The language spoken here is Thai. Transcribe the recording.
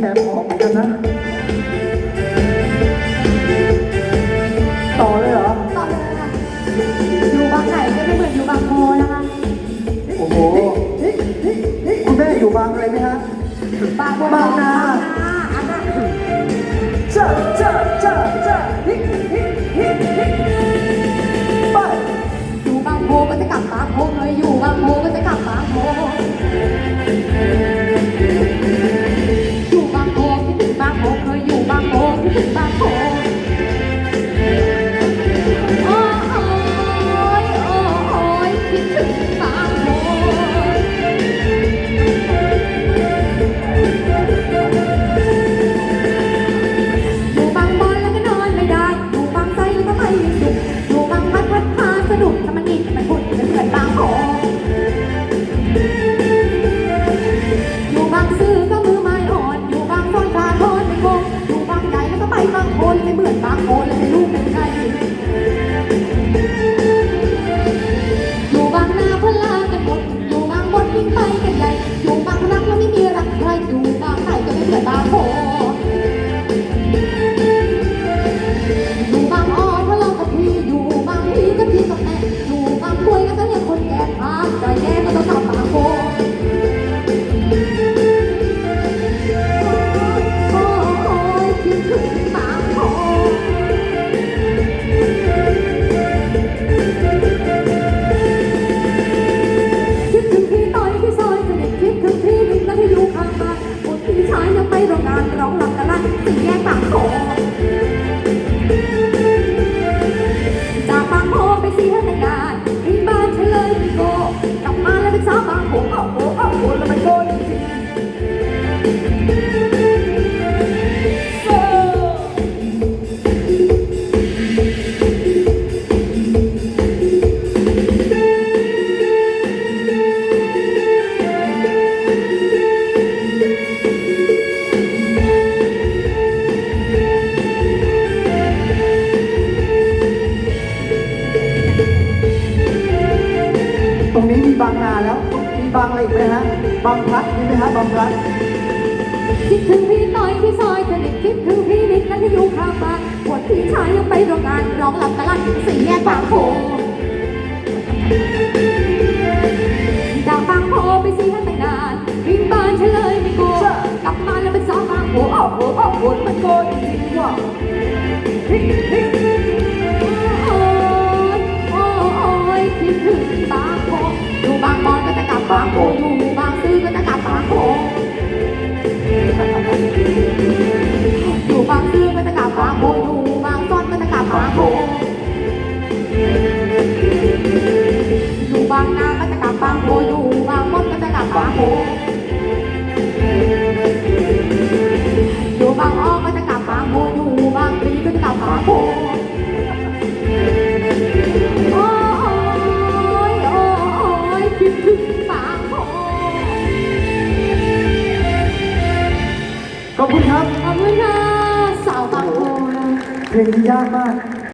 แอบออกเหมือนกันนะ ต่อเลยเหรอ ต่อเลยค่ะอยู่บางไหนก็ไม่เหมือนอยู่บางโพนะคะโอ้โห คุณแม่อยู่บางอะไรไหมฮะ บางโพบางนาอันนั้นเจ้าเจ้าเจ้าเจ้าฮิฮิฮิฮิไปอยู่บางโพก็จะกลับบางโพเลยอยู่บางโพก็จะกลับบางโพ ดพาสนุกถ้ามันอิดมันพุ่น บมาแบางนาแล้ว มีบางอะไรอีกไหมฮะ บางพลัดมีไหมฮะ บางพลัดคิดถึงพี่ต้อยพี่ซอยสนิทคิดถึงพี่นิดและที่อยู่ข้างบ้านปวดพี่ชายยังไปโรงงานร้องรำกันลั่นสี่แยกบางโพจากบางโพไปเสียแต่งงานวิ่งบ้านฉันเลยไม่โกกลับมาแล้วเป็นสาวบางโพโอ้โหโอ้โหมันโกจริงๆว่ะฮิฮิโอ้ยโอ้ยคิดถึง คุณครับ ขอบคุณค่ะสาวบางโพนะ เพลงนี้ยากมาก